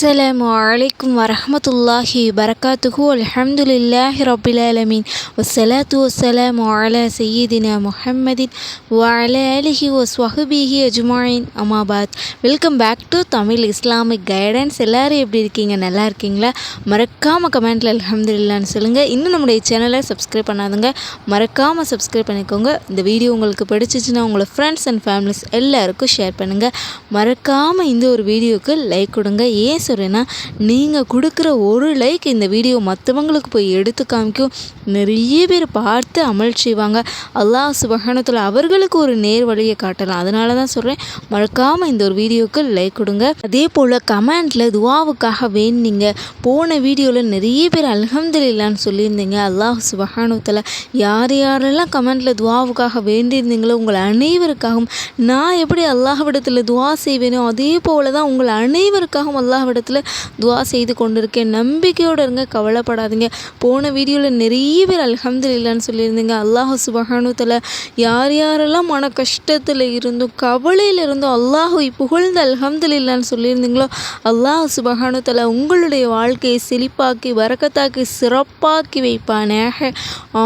அஸ்ஸலாமு அலைக்கும் வரஹமத்துல்லாஹி வரகாத்துஹு அல்ஹம்துலில்லாஹி ரபில் அலமீன் வசலாத்து வசலாமு அலா சையீதினா முஹம்மதின் வஅல அலிஹி வஸ்வஹபிஹி அஜ்மாயின் அமாபாத் welcome back to Tamil Islamic guidance எல்லோரும் எப்படி இருக்கீங்க? நல்லா இருக்கீங்களா? மறக்காமல் கமெண்ட்டில் அலமதுல்லான்னு சொல்லுங்கள் இன்னும் நம்முடைய சேனலை சப்ஸ்கிரைப் பண்ணாதுங்க. மறக்காமல் சப்ஸ்கிரைப் பண்ணிக்கோங்க. இந்த வீடியோ உங்களுக்கு பிடிச்சிச்சுன்னா உங்களை ஃப்ரெண்ட்ஸ் அண்ட் ஃபேமிலிஸ் எல்லாருக்கும் ஷேர் பண்ணுங்கள் மறக்காமல் இந்த ஒரு வீடியோவுக்கு லைக் கொடுங்க. ஏன் சொல்கிறேன்னா நீங்கள் கொடுக்குற ஒரு லைக் இந்த வீடியோ மற்றவங்களுக்கு போய் எடுத்து காமிக்கும். நிறைய பேர் பார்த்து அமல் செய்வாங்க. அல்லாஹ் சுபஹானத்தில் அவர்களுக்கு ஒரு நேர் வழியை காட்டலாம். அதனால தான் சொல்கிறேன் மறக்காமல் இந்த ஒரு வீடியோவுக்கு லைக் கொடுங்க. அதே போல் கமெண்டில் துவாவுக்காக வேண்டிங்க போன வீடியோவில் நிறைய பேர் அல்ஹம்துலில்லான்னு சொல்லியிருந்தீங்க. அல்லாஹ் சுபஹானத்தில் யார் யாரெல்லாம் கமெண்டில் துவாவுக்காக வேண்டியிருந்தீங்களோ உங்கள் அனைவருக்காகவும் நான் எப்படி அல்லாஹ்விடத்தில் துவா செய்வேனோ அதே போல் தான் உங்கள் அனைவருக்காகவும் இடத்துல துவா செய்து கொண்டிருக்கேன். நம்பிக்கையோடு இருங்க கவலைப்படாதீங்க. போன வீடியோவில் நிறைய பேர் அல்ஹம்துலில்லான்னு சொல்லியிருந்தீங்க. அல்லாஹ் சுபஹானுத்தில் யார் யாரெல்லாம் மன கஷ்டத்தில் இருந்தும் கவலையில் இருந்தும் அல்லாஹை புகழ்ந்து அல்ஹம்துலில்லான்னு சொல்லியிருந்தீங்களோ அல்லாஹ் சுபஹானுத்தில் உங்களுடைய வாழ்க்கையை செழிப்பாக்கி வரக்கத்தாக்கி சிறப்பாக்கி வைப்பானே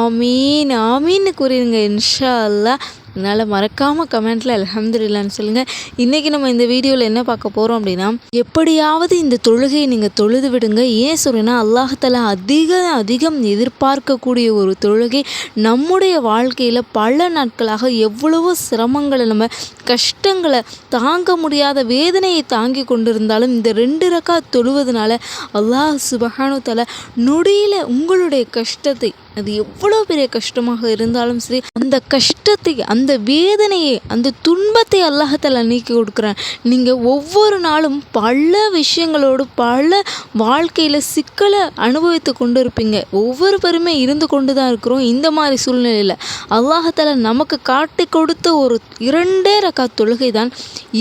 ஆமீன் ஆமீன்னு கூறிடுங்க இன்ஷா அல்லாஹ். அதனால் மறக்காமல் கமெண்ட்டில் அலமதுல்லான்னு சொல்லுங்கள் இன்றைக்கி நம்ம இந்த வீடியோவில் என்ன பார்க்க போகிறோம் அப்படின்னா எப்படியாவது இந்த தொழுகையை நீங்கள் தொழுது விடுங்க. ஏன் சொல்கிறேன்னா அல்லாஹால அதிக அதிகம் எதிர்பார்க்கக்கூடிய ஒரு தொழுகை நம்முடைய வாழ்க்கையில் பல நாட்களாக எவ்வளவோ சிரமங்களை நம்ம கஷ்டங்களை தாங்க முடியாத வேதனையை தாங்கி கொண்டிருந்தாலும் இந்த ரெண்டு ரக்கா தொழுவதனால அல்லாஹ் சுபஹானு தலை நொடியில் உங்களுடைய கஷ்டத்தை அது எவ்வளோ பெரிய கஷ்டமாக இருந்தாலும் சரி அந்த கஷ்டத்தை அந்த வேதனையை அந்த துன்பத்தை அல்லாஹத்தில் நீக்கி கொடுக்குறேன். நீங்கள் ஒவ்வொரு நாளும் பல விஷயங்களோடு பல வாழ்க்கையில் சிக்கலை அனுபவித்து கொண்டு இருப்பீங்க ஒவ்வொரு பேருமே இருந்து கொண்டு தான் இருக்கிறோம் இந்த மாதிரி சூழ்நிலையில். அல்லாஹத்தில் நமக்கு காட்டி கொடுத்த ஒரு இரண்டே ரக்கா தொழுகை தான்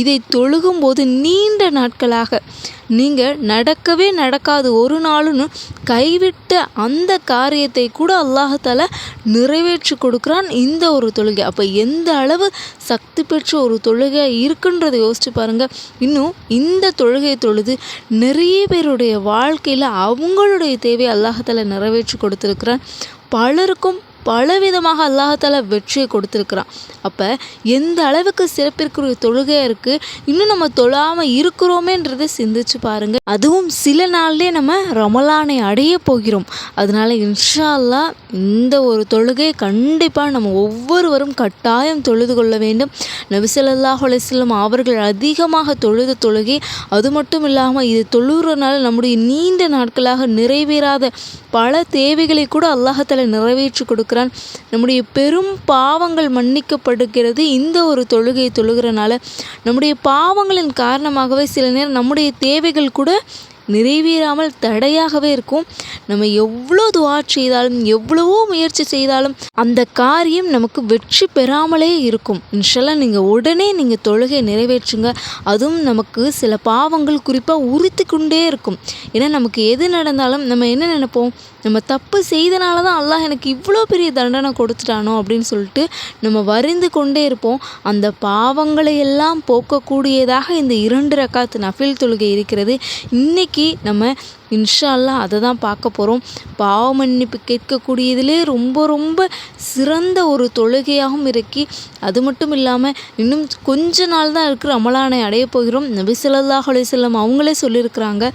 இதை தொழுகும்போது நீண்ட நாட்களாக நீங்கள் நடக்கவே நடக்காது. ஒரு நாளுன்னு கைவிட்ட அந்த காரியத்தை கூட அல்லாஹால நிறைவேற்றி கொடுக்குறான் இந்த ஒரு தொழுகை. அப்போ எந்த அளவு சக்தி பெற்ற ஒரு தொழுகை இருக்குன்றதை யோசிச்சு பாருங்கள் இன்னும் இந்த தொழுகை தொழுது நிறைய பேருடைய வாழ்க்கையில் அவங்களுடைய தேவையை அல்லாஹால நிறைவேற்றி கொடுத்துருக்குறான். பலருக்கும் பலவிதமாக அல்லாஹால வெற்றியை கொடுத்துருக்குறான். அப்போ எந்த அளவுக்கு சிறப்பிற்குரிய தொழுகையாக இருக்குது இன்னும் நம்ம தொழாமல் இருக்கிறோமேன்றதை சிந்திச்சு பாருங்கள் அதுவும் சில நாள்லேயே நம்ம ரமலானை அடைய போகிறோம். அதனால் இன்ஷா அல்லாஹ் இந்த ஒரு தொழுகை கண்டிப்பாக நம்ம ஒவ்வொருவரும் கட்டாயம் தொழுது கொள்ள வேண்டும். நபிசல்லாஹ் அலிஸ்லம் அவர்கள் அதிகமாக தொழுத தொழுகை அது மட்டும் இல்லாமல் இது தொழுகிறனால நம்முடைய நீண்ட நாட்களாக நிறைவேறாத பல தேவைகளை கூட அல்லாஹால நிறைவேற்றி கொடுக்குறான் நம்முடைய பெரும் பாவங்கள் மன்னிக்கப்படுகிறது. இந்த ஒரு தொழுகையை தொழுகிறனால நம்முடைய பாவங்களின் காரணமாகவே சில நேரம் நம்முடைய தேவைகள் கூட நிறைவேறாமல் தடையாகவே இருக்கும். நம்ம எவ்வளோ துவா செய்தாலும் எவ்வளவோ முயற்சி செய்தாலும் அந்த காரியம் நமக்கு வெற்றி பெறாமலே இருக்கும். இன்ஷெல்லாம் நீங்கள் உடனே நீங்கள் தொழுகை நிறைவேற்றுங்க. அதுவும் நமக்கு சில பாவங்கள் குறிப்பாக உறுத்தி கொண்டே இருக்கும். ஏன்னா நமக்கு எது நடந்தாலும் நம்ம என்ன நினைப்போம்? நம்ம தப்பு செய்தனால தான் அல்லாஹ் எனக்கு இவ்வளோ பெரிய தண்டனை கொடுத்துட்டானோ அப்படின்னு சொல்லிட்டு நம்ம வரிந்து கொண்டே இருப்போம். அந்த பாவங்களை எல்லாம் போக்கக்கூடியதாக இந்த இரண்டு ரக்காத்து நஃபில் தொழுகை இருக்கிறது. இன்றைக்கி நம்ம இன்ஷால்லா அதை தான் பார்க்க போகிறோம் பாவ மன்னிப்பு கேட்கக்கூடியதிலே ரொம்ப ரொம்ப சிறந்த ஒரு தொழுகையாகவும் இருக்கி அது மட்டும் இல்லாமல் இன்னும் கொஞ்ச நாள் தான் இருக்கிற ரமலானை அடைய போகிறோம். நபி ஸல்லல்லாஹு அலைஹி அவங்களே சொல்லியிருக்கிறாங்க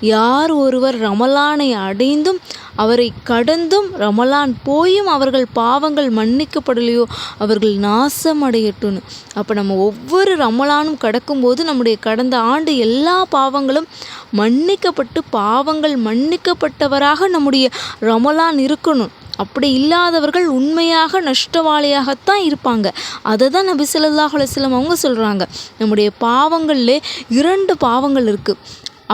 யார் ஒருவர் ரமலானை அடைந்தும் அவரை கடந்தும் ரமலான் போயும் அவர்கள் பாவங்கள் மன்னிக்கப்படலையோ அவர்கள் நாசம் அடையட்டும்னு அப்போ நம்ம ஒவ்வொரு ரமலானும் கடக்கும்போது நம்முடைய கடந்த ஆண்டு எல்லா பாவங்களும் மன்னிக்கப்பட்டு பாவங்கள் மன்னிக்கப்பட்டவராக நம்முடைய ரமலான் இருக்கணும். அப்படி இல்லாதவர்கள் உண்மையாக நஷ்டவாளியாகத்தான் இருப்பாங்க. அதை தான் நபி ஸல்லல்லாஹு அலைஹி அவங்க சொல்கிறாங்க நம்முடைய பாவங்களில் இரண்டு பாவங்கள் இருக்குது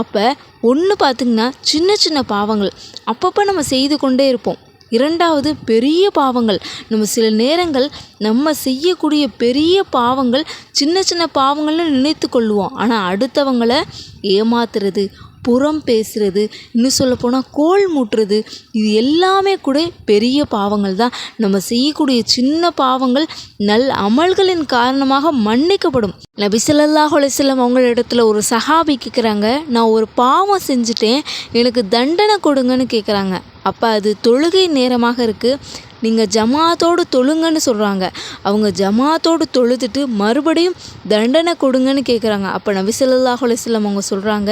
அப்போ ஒன்று பார்த்திங்கன்னா சின்ன சின்ன பாவங்கள். அப்பப்போ நம்ம செய்து கொண்டே இருப்போம். இரண்டாவது பெரிய பாவங்கள். நம்ம சில நேரங்கள் நம்ம செய்யக்கூடிய பெரிய பாவங்கள் சின்ன சின்ன பாவங்கள்னு நினைத்து கொள்வோம் ஆனால் அடுத்தவங்களை ஏமாத்துறது புறம் பேசுகிறது இன்னும் சொல்லப்போனால் கோல் மூட்டுறது இது எல்லாமே கூட பெரிய பாவங்கள் தான். நம்ம செய்யக்கூடிய சின்ன பாவங்கள் நல் அமல்களின் காரணமாக மன்னிக்கப்படும். நபி ஸல்லல்லாஹு அலைஹி வஸல்லம் அவங்களிடத்துல ஒரு சஹாபி கேட்குறாங்க நான் ஒரு பாவம் செஞ்சுட்டேன் எனக்கு தண்டனை கொடுங்கன்னு கேட்குறாங்க அப்போ அது தொழுகை நேரமாக இருக்குது நீங்கள் ஜமாத்தோடு தொழுங்கன்னு சொல்கிறாங்க அவங்க ஜமாத்தோடு தொழுதுட்டு மறுபடியும் தண்டனை கொடுங்கன்னு கேட்குறாங்க அப்போ நபிசல்லாஹ் ஸல்லல்லாஹு அவங்க சொல்கிறாங்க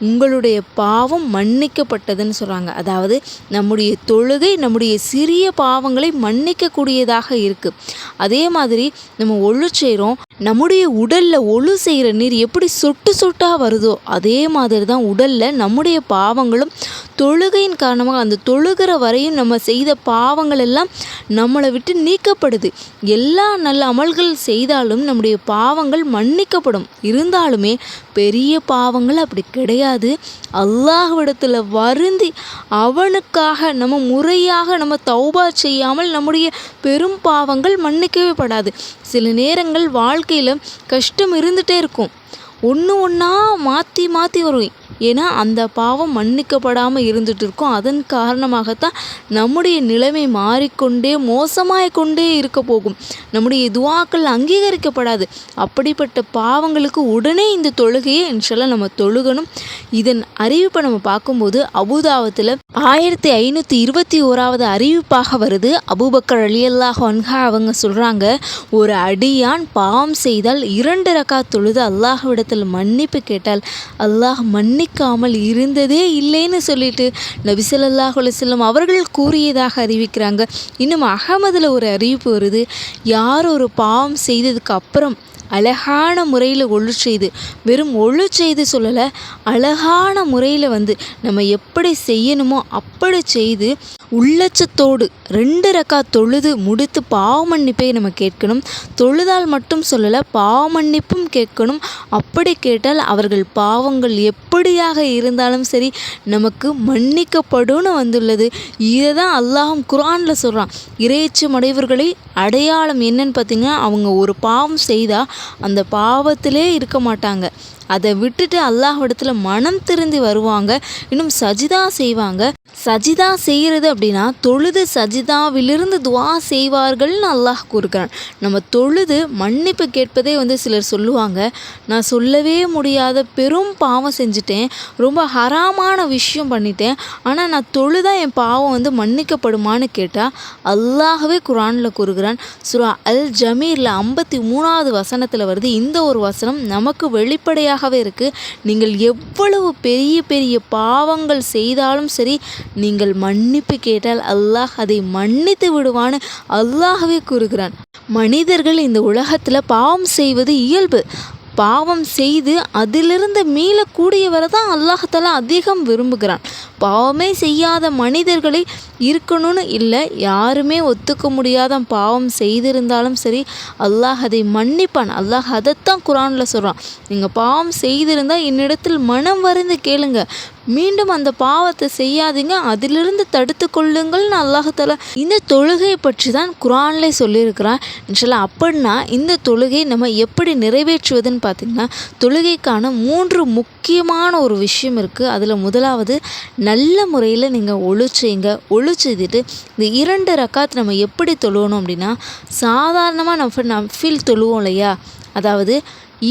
உங்களுடைய பாவம் மன்னிக்கப்பட்டதுன்னு சொல்கிறாங்க அதாவது நம்முடைய தொழுகை நம்முடைய சிறிய பாவங்களை மன்னிக்கக்கூடியதாக இருக்குது அதே மாதிரி நம்ம ஒழு செய்கிறோம் நம்முடைய உடலில் ஒழு செய்கிற நீர் எப்படி சொட்டு சொட்டாக வருதோ அதே மாதிரி தான் உடலில் நம்முடைய பாவங்களும் தொழுகையின் காரணமாக அந்த தொழுகிற வரையும் நம்ம செய்த பாவங்கள் எல்லாம் நம்மளை விட்டு நீக்கப்படுது. எல்லா நல்ல அமல்கள் செய்தாலும் நம்முடைய பாவங்கள் மன்னிக்கப்படும். இருந்தாலுமே பெரிய பாவங்கள் அப்படி கிடையாது. அல்லாஹ்விடத்தில் வருந்தி அவனுக்காக நம்ம முறையாக நம்ம தௌபா செய்யாமல் நம்முடைய பெரும் பாவங்கள் மன்னிக்கவே படாது. சில நேரங்கள் வாழ்க்கையில் கஷ்டம் இருந்துகிட்டே இருக்கும். ஒன்று ஒன்றா மாற்றி மாற்றி வரும். ஏன்னா அந்த பாவம் மன்னிக்கப்படாமல் இருந்துட்டு இருக்கும் அதன் காரணமாகத்தான் நம்முடைய நிலைமை மாறிக்கொண்டே மோசமாய் கொண்டே இருக்க போகும். நம்முடைய துவாக்கள் அங்கீகரிக்கப்படாது. அப்படிப்பட்ட பாவங்களுக்கு உடனே இந்த தொழுகையை இன்ஷெல்லாம் நம்ம தொழுகணும். இதன் அறிவிப்பை நம்ம பார்க்கும்போது அபுதாபத்தில் ஆயிரத்தி ஐநூற்றி இருபத்தி ஓராவது அறிவிப்பாக வருது. அபூபக்கர் அலியல்லாஹ் அன்ஹா அவங்க சொல்கிறாங்க ஒரு அடியான் பாவம் செய்தால் இரண்டு ரக்கா தொழுது அல்லாஹ்விடத்தில் மன்னிப்பு கேட்டால் அல்லாஹ் மன்னிக்காமல் இருந்ததே இல்லைன்னு சொல்லிட்டு நபி ஸல்லல்லாஹு அவர்கள் கூறியதாக அறிவிக்கிறாங்க. இன்னும் அகமதில் ஒரு அறிவிப்பு வருது. யார் ஒரு பாவம் செய்ததுக்கு அப்புறம் அழகான முறையில் ஒழு செய்து வெறும் ஒழு செய்து சொல்லலை அழகான முறையில் வந்து நம்ம எப்படி செய்யணுமோ அப்படி செய்து உள்ளச்சத்தோடு ரெண்டு ரக்கா தொழுது முடித்து பாவ மன்னிப்பை நம்ம கேட்கணும். தொழுதால் மட்டும் சொல்லலை பாவ மன்னிப்பும் கேட்கணும். அப்படி கேட்டால் அவர்கள் பாவங்கள் எப்படியாக இருந்தாலும் சரி நமக்கு மன்னிக்கப்படும்னு வந்துள்ளது. இதை தான் அல்லாஹும் குரானில் சொல்கிறான் இறையச்சம் அடைவர்களை அடையாளம் என்னன்னு பார்த்தீங்கன்னா அவங்க ஒரு பாவம் செய்தால் அந்த பாவத்திலே இருக்க மாட்டாங்க. அதை விட்டுட்டு அல்லாஹ்விடத்துல மனம் திருந்தி வருவாங்க இன்னும் சஜிதா செய்வாங்க. சஜிதா செய்கிறது அப்படின்னா தொழுது சஜிதாவிலிருந்து துவா செய்வார்கள்னு அல்லாஹ் கூறுகிறான். நம்ம தொழுது மன்னிப்பு கேட்பதே வந்து சிலர் சொல்லுவாங்க. நான் சொல்லவே முடியாத பெரும் பாவம் செஞ்சுட்டேன். ரொம்ப ஹராமான விஷயம் பண்ணிட்டேன். ஆனால் நான் தொழுதா என் பாவம் வந்து மன்னிக்கப்படுமான்னு கேட்டால் அல்லாஹவே குரானில் கூறுகிறான். சுரா அல் ஜமீரில் ஐம்பத்தி மூணாவது வசனத்தில் வருது. இந்த ஒரு வசனம் நமக்கு வெளிப்படையாகவே இருக்குது நீங்கள் எவ்வளவு பெரிய பெரிய பாவங்கள் செய்தாலும் சரி நீங்கள் மன்னிப்பு கேட்டால் அல்லாஹ் அதை மன்னித்து விடுவான்னு அல்லாஹவே கூறுகிறான். மனிதர்கள் இந்த உலகத்தில் பாவம் செய்வது இயல்பு. பாவம் செய்து அதிலிருந்து மீளக்கூடியவரை தான் அல்லாஹாலா அதிகம் விரும்புகிறான். பாவமே செய்யாத மனிதர்களை இருக்கணும்னு இல்லை யாருமே ஒத்துக்க முடியாத பாவம் செய்திருந்தாலும் சரி அல்லாஹ் அதை மன்னிப்பான். அல்லாஹ் அதைத்தான் குரானில் சொல்கிறான் நீங்கள் பாவம் செய்திருந்தால் என்னிடத்தில் மனம் வருந்து கேளுங்க. மீண்டும் அந்த பாவத்தை செய்யாதீங்க. அதிலிருந்து தடுத்து கொள்ளுங்கள்னு அல்லாஹால இந்த தொழுகையை பற்றி தான் குரான்ல சொல்லியிருக்கிறான். இன்ஷால்லா அப்படின்னா இந்த தொழுகை நம்ம எப்படி நிறைவேற்றுவதுன்னு பார்த்திங்கன்னா தொழுகைக்கான மூன்று முக்கியமான ஒரு விஷயம் இருக்குது அதில் முதலாவது நல்ல முறையில் நீங்கள் ஒழிச்சிங்க. ஒழிச்செய்துட்டு இந்த இரண்டு ரக்காத் நம்ம எப்படி தொழுவணும் அப்படின்னா சாதாரணமாக நம்ம நஃபில் தொழுவோம் இல்லையா? அதாவது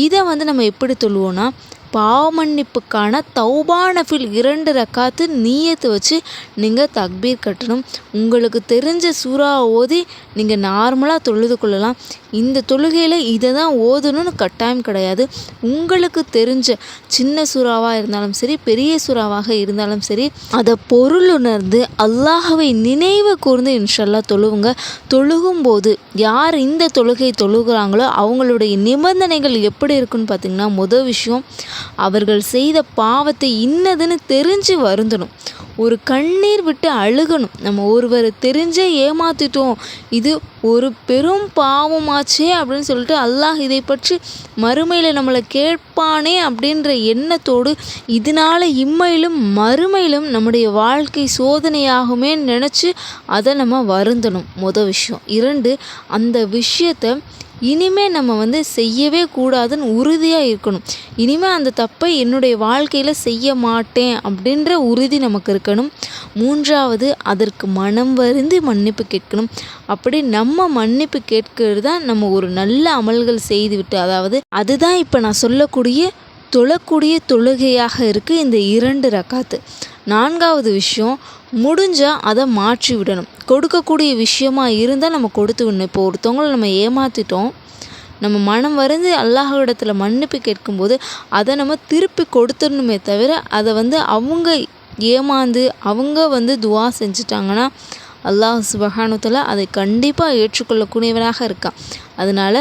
இதை வந்து நம்ம எப்படி தொழுவோன்னா பாவமன்னிப்புக்கான தௌபா நஃபில் இரண்டு ரக்காத்து நீயத்து வச்சு நீங்கள் தக்பீர் கட்டணும். உங்களுக்கு தெரிஞ்ச சூறா ஓதி நீங்கள் நார்மலாக தொழுது கொள்ளலாம். இந்த தொழுகையில் இதை தான் ஓதணும்னு கட்டாயம் கிடையாது. உங்களுக்கு தெரிஞ்ச சின்ன சூறாவாக இருந்தாலும் சரி பெரிய சூறாவாக இருந்தாலும் சரி அதை பொருள் உணர்ந்து அல்லாஹவை நினைவு கூர்ந்து இன்ஷல்லா தொழுவுங்க. தொழுகும்போது யார் இந்த தொழுகை தொழுகிறாங்களோ அவங்களுடைய நிபந்தனைகள் எப்படி இருக்குன்னு பார்த்திங்கன்னா முதல் விஷயம் அவர்கள் செய்த பாவத்தை இன்னதுன்னு தெரிஞ்சு வருந்தணும். ஒரு கண்ணீர் விட்டு அழுகணும். நம்ம ஒருவரை தெரிஞ்சே ஏமாத்திட்டோம். இது ஒரு பெரும் பாவமாச்சே அப்படின்னு சொல்லிட்டு அல்லாஹ் இதை பற்றி மறுமையில் நம்மளை கேட்பானே அப்படின்ற எண்ணத்தோடு இதனால் இம்மையிலும் மறுமையிலும் நம்முடைய வாழ்க்கை சோதனையாகுமே நினச்சி அதை நம்ம வருந்தணும். மொதல் விஷயம். இரண்டு அந்த விஷயத்தை இனிமேல் நம்ம வந்து செய்யவே கூடாதுன்னு உறுதியாக இருக்கணும். இனிமேல் அந்த தப்பை என்னுடைய வாழ்க்கையில் செய்ய மாட்டேன் அப்படின்ற உறுதி நமக்கு இருக்கணும். மூன்றாவது அதற்கு மனம் வருந்தி மன்னிப்பு கேட்கணும். அப்படி நம்ம மன்னிப்பு கேட்கிறது தான் நம்ம ஒரு நல்ல அமல்கள் செய்துவிட்டு அதாவது அதுதான் இப்போ நான் சொல்லக்கூடிய தொழக்கூடிய தொழுகையாக இருக்குது இந்த இரண்டு ரக்காத்து. நான்காவது விஷயம் முடிஞ்சால் அதை மாற்றி விடணும். கொடுக்கக்கூடிய விஷயமா இருந்தால் நம்ம கொடுத்து விடணும். இப்போ ஒருத்தவங்களை நம்ம ஏமாற்றிட்டோம் நம்ம மனம் வருந்து அல்லாஹிடத்தில் மன்னிப்பு கேட்கும்போது அதை நம்ம திருப்பி கொடுத்துடணுமே தவிர அதை வந்து அவங்க ஏமாந்து அவங்க வந்து துவா செஞ்சுட்டாங்கன்னா அல்லாஹ் சுபஹானுத்தலா அதை கண்டிப்பாக ஏற்றுக்கொள்ளக்கூடியவனாக இருக்கான். அதனால்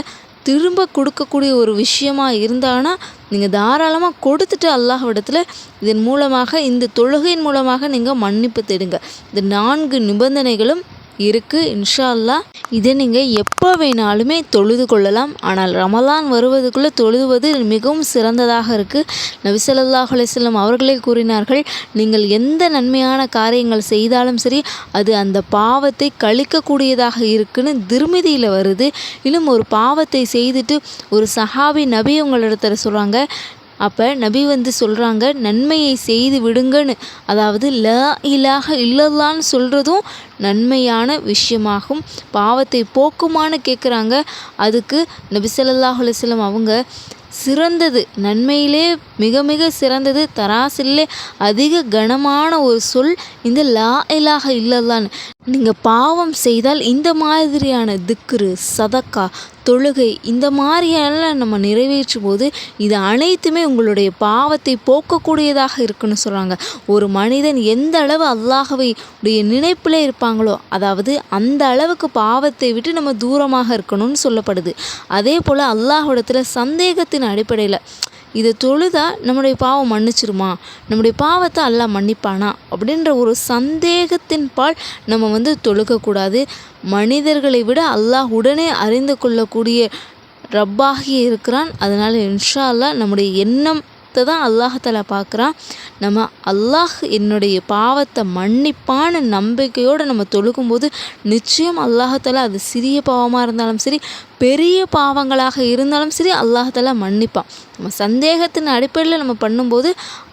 திரும்ப கொடுக்கக்கூடிய ஒரு விஷயமா இருந்தானா நீங்கள் தாராளமாக கொடுத்துட்டு அல்லாஹ்விடத்தில் இதன் மூலமாக இந்த தொழுகையின் மூலமாக நீங்கள் மன்னிப்பு தேடுங்க. இந்த நான்கு நிபந்தனைகளும் இருக்குது இன்ஷா அல்லாஹ் இதை நீங்கள் எப்போ வேணாலுமே தொழுது கொள்ளலாம். ஆனால் ரமலான் வருவதுக்குள்ளே தொழுவது மிகவும் சிறந்ததாக இருக்குது நபிசல்லாஹ் அலிஸ்லாம் அவர்களே கூறினார்கள் நீங்கள் எந்த நன்மையான காரியங்கள் செய்தாலும் சரி அது அந்த பாவத்தை கழிக்கக்கூடியதாக இருக்குன்னு திருமிதியில் வருது. இன்னும் ஒரு பாவத்தை செய்துட்டு ஒரு சஹாபி நபி உங்களிடத்தில் சொல்கிறாங்க அப்போ நபி வந்து சொல்கிறாங்க நன்மையை செய்து விடுங்கன்னு. அதாவது ல இலாக இல்லல்லான்னு சொல்கிறதும் நன்மையான விஷயமாகும். பாவத்தை போக்குமான்னு கேட்குறாங்க அதுக்கு நபி சொல்லாஹ் அலுவலம் அவங்க சிறந்தது நன்மையிலே மிக மிக சிறந்தது தராசிலே அதிக கனமான ஒரு சொல் இந்த லா இலாக இல்லல்லான்னு. நீங்கள் பாவம் செய்தால் இந்த மாதிரியான திக்ரு சதக்கா தொழுகை இந்த மாதிரியெல்லாம் நம்ம நிறைவேற்றும் போது இது அனைத்துமே உங்களுடைய பாவத்தை போக்கக்கூடியதாக இருக்குன்னு சொல்கிறாங்க ஒரு மனிதன் எந்த அளவு அல்லாஹவை உடைய நினைப்பில் இருப்பாங்களோ அதாவது அந்த அளவுக்கு பாவத்தை விட்டு நம்ம தூரமாக இருக்கணும்னு சொல்லப்படுது. அதே போல் அல்லாஹ்விடத்தில் சந்தேகத்தின் அடிப்படையில் இதை தொழுதா நம்முடைய பாவம் மன்னிச்சிருமா? நம்முடைய பாவத்தை அல்லாஹ் மன்னிப்பானா? அப்படின்ற ஒரு சந்தேகத்தின் பால் நம்ம வந்து தொழுகக்கூடாது. மனிதர்களை விட அல்லாஹ் உடனே அறிந்து கொள்ளக்கூடிய ரப்பாகி இருக்கிறான். அதனால் இன்ஷா அல்லாஹ் நம்முடைய எண்ணத்தை தான் அல்லாஹால பார்க்குறான். நம்ம அல்லாஹ் என்னுடைய பாவத்தை மன்னிப்பான நம்பிக்கையோடு நம்ம தொழுகும்போது நிச்சயம் அல்லாஹால அது சிறிய பாவமாக இருந்தாலும் சரி பெரிய பாவங்களாக இருந்தாலும் சரி அல்லாஹால மன்னிப்பான். நம்ம சந்தேகத்தின் அடிப்படையில் நம்ம பண்ணும்போது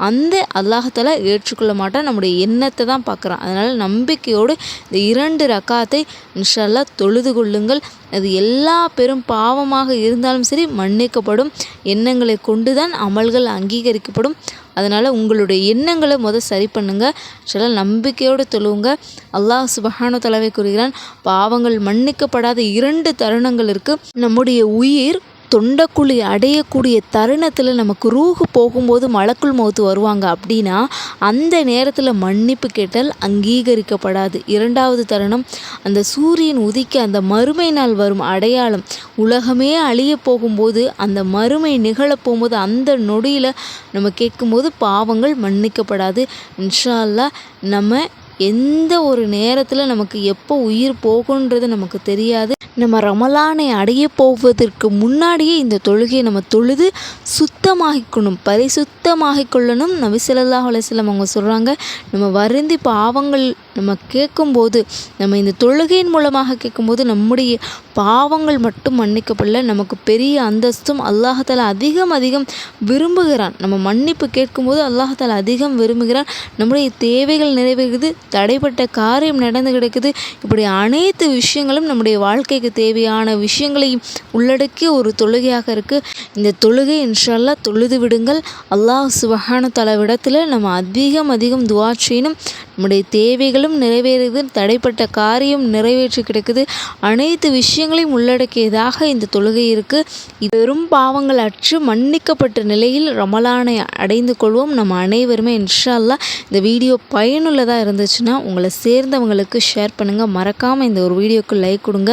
அந்த அல்லாஹால ஏற்றுக்கொள்ள மாட்டான். நம்முடைய எண்ணத்தை தான் பார்க்குறான். அதனால் நம்பிக்கையோடு இந்த இரண்டு ரக்காத்தை இன்ஷல்லா தொழுது கொள்ளுங்கள். அது எல்லா பெரும் பாவமாக இருந்தாலும் சரி மன்னிக்கப்படும். எண்ணங்களை கொண்டு தான் அமல்கள் அங்கீகரிக்கப்படும். அதனால் உங்களுடைய எண்ணங்களை முத சரி பண்ணுங்கள் சில நம்பிக்கையோடு தொழுவுங்க. அல்லாஹ் சுபஹானு தலைவை கூறுகிறான் பாவங்கள் மன்னிக்கப்படாத இரண்டு தருணங்கள் இருக்குது நம்முடைய உயிர் தொண்டக்குழி அடையக்கூடிய தருணத்தில் நமக்கு ரூஹு போகும்போது மலக்குள் மௌத்து வருவாங்க அப்படின்னா அந்த நேரத்தில் மன்னிப்பு கேட்டால் அங்கீகரிக்கப்படாது. இரண்டாவது தருணம் அந்த சூரியன் உதிக்க அந்த மறுமை நாள் வரும் அடையாளம். உலகமே அழிய போகும்போது அந்த மறுமை நிகழப் போகும்போது அந்த நொடியில் நம்ம கேட்கும்போது பாவங்கள் மன்னிக்கப்படாது. இன்ஷா நம்ம எந்த ஒரு நேரத்தில் நமக்கு எப்போ உயிர் போகுன்றது நமக்கு தெரியாது. நம்ம ரமலானை அடைய போவதற்கு முன்னாடியே இந்த தொழுகையை நம்ம தொழுது சுத்தமாகிக்கணும் பரிசுத்தமாகிக் கொள்ளணும் நபி ஸல்லல்லாஹு அவங்க சொல்கிறாங்க நம்ம வருந்தி பாவங்கள் நம்ம கேட்கும்போது நம்ம இந்த தொழுகையின் மூலமாக கேட்கும்போது நம்முடைய பாவங்கள் மட்டும் மன்னிக்கப்படல நமக்கு பெரிய அந்தஸ்தும் அல்லாஹால அதிகம் அதிகம் விரும்புகிறான். நம்ம மன்னிப்பு கேட்கும்போது அல்லாஹால அதிகம் விரும்புகிறான். நம்முடைய தேவைகள் நிறைவேறுது தடைப்பட்ட காரியம் நடந்து கிடக்குது. இப்படி அனைத்து விஷயங்களும் நம்முடைய வாழ்க்கைக்கு தேவையான விஷயங்களையும் உள்ளடக்கிய ஒரு தொழுகையாக இருக்குது இந்த தொழுகை இன்ஷால்லா தொழுது விடுங்கள். அல்லாஹ் சுபஹான தலைவிடத்தில் நம்ம அதிகம் அதிகம் துவா செய்யணும். நம்முடைய தேவைகளும் நிறைவேறுது தடைப்பட்ட காரியம் நிறைவேற்றி கிடக்குது. அனைத்து விஷயங்களையும் உள்ளடக்கியதாக இந்த தொழுகை இருக்குது இது வெறும் பாவங்கள் அற்று மன்னிக்கப்பட்ட நிலையில் ரமலானை அடைந்து கொள்வோம் நம்ம அனைவருமே. இன்ஷால்லா இந்த வீடியோ பயனுள்ளதாக இருந்துச்சுன்னா உங்களை சேர்ந்தவங்களுக்கு ஷேர் பண்ணுங்கள் மறக்காமல் இந்த ஒரு வீடியோக்கு லைக் கொடுங்க.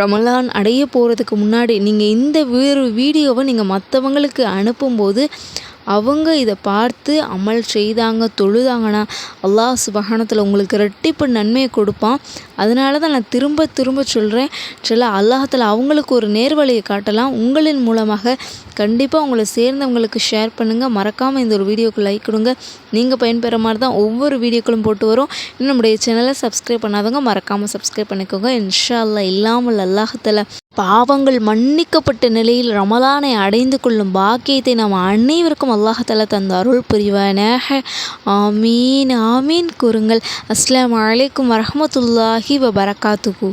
ரமலான் அடைய போகிறதுக்கு முன்னாடி நீங்கள் இந்த வேறு வீடியோவை நீங்கள் மற்றவங்களுக்கு அனுப்பும்போது அவங்க இதை பார்த்து அமல் செய்தாங்க தொழுதாங்கன்னா அல்லாஹ் சுபஹானத்தில் உங்களுக்கு ரெட்டிப்பு நன்மையை கொடுப்பான். அதனால தான் நான் திரும்ப திரும்ப சொல்கிறேன் சில அல்லாஹத்தில் அவங்களுக்கு ஒரு நேர்வழியை காட்டலாம். உங்களின் மூலமாக கண்டிப்பாக உங்களை சேர்ந்தவங்களுக்கு ஷேர் பண்ணுங்கள் மறக்காமல் இந்த ஒரு வீடியோக்கு லைக் கொடுங்க. நீங்கள் பயன்பெற மாதிரி தான் ஒவ்வொரு வீடியோக்களும் போட்டு வரும். இன்னும் நம்முடைய சேனலை சப்ஸ்கிரைப் பண்ணாதவங்க மறக்காமல் சப்ஸ்கிரைப் பண்ணிக்கோங்க. இன்ஷா அல்லா இல்லாமல் அல்லாஹத்தில் பாவங்கள் மன்னிக்கப்பட்ட நிலையில் ரமலானை அடைந்து கொள்ளும் பாக்கியத்தை நாம் அனைவருக்கும் அல்லாஹால தந்த அருள் புரிவானாக. ஆமீன் ஆமீன் கூறுங்கள். அஸ்லாம் வலைக்கும் வரமத்துல்லாஹி வபரகாத்துகு